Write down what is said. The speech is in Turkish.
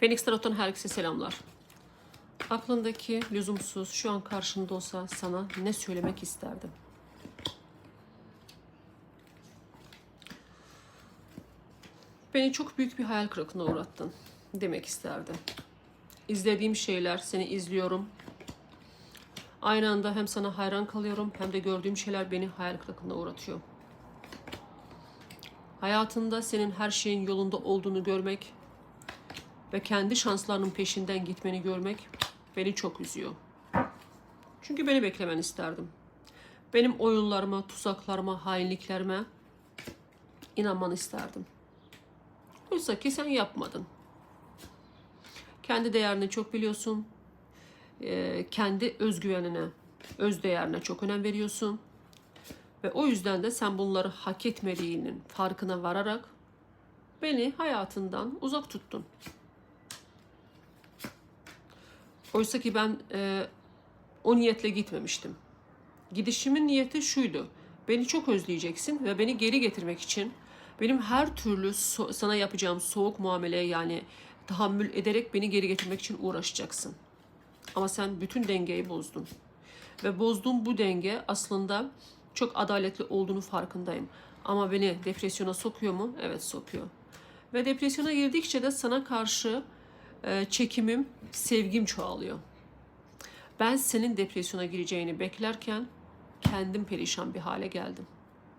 Phoenix Tarot'tan herkese selamlar. Aklındaki lüzumsuz şu an karşında olsa sana ne söylemek isterdim? Beni çok büyük bir hayal kırıklığına uğrattın demek isterdim. İzlediğim şeyler, seni izliyorum. Aynı anda hem sana hayran kalıyorum hem de gördüğüm şeyler beni hayal kırıklığına uğratıyor. Hayatında senin her şeyin yolunda olduğunu görmek ve kendi şanslarının peşinden gitmeni görmek beni çok üzüyor. Çünkü beni beklemen isterdim. Benim oyunlarıma, tuzaklarıma, hainliklerime inanmanı isterdim. Oysa ki sen yapmadın. Kendi değerini çok biliyorsun. Ee, kendi özgüvenine, öz değerine çok önem veriyorsun. Ve o yüzden de sen bunları hak etmediğinin farkına vararak beni hayatından uzak tuttun. Oysa ki ben e, o niyetle gitmemiştim. Gidişimin niyeti şuydu. Beni çok özleyeceksin ve beni geri getirmek için benim her türlü so- sana yapacağım soğuk muameleye yani tahammül ederek beni geri getirmek için uğraşacaksın. Ama sen bütün dengeyi bozdun. Ve bozduğum bu denge aslında çok adaletli olduğunu farkındayım. Ama beni depresyona sokuyor mu? Evet sokuyor. Ve depresyona girdikçe de sana karşı çekimim, sevgim çoğalıyor. Ben senin depresyona gireceğini beklerken kendim perişan bir hale geldim.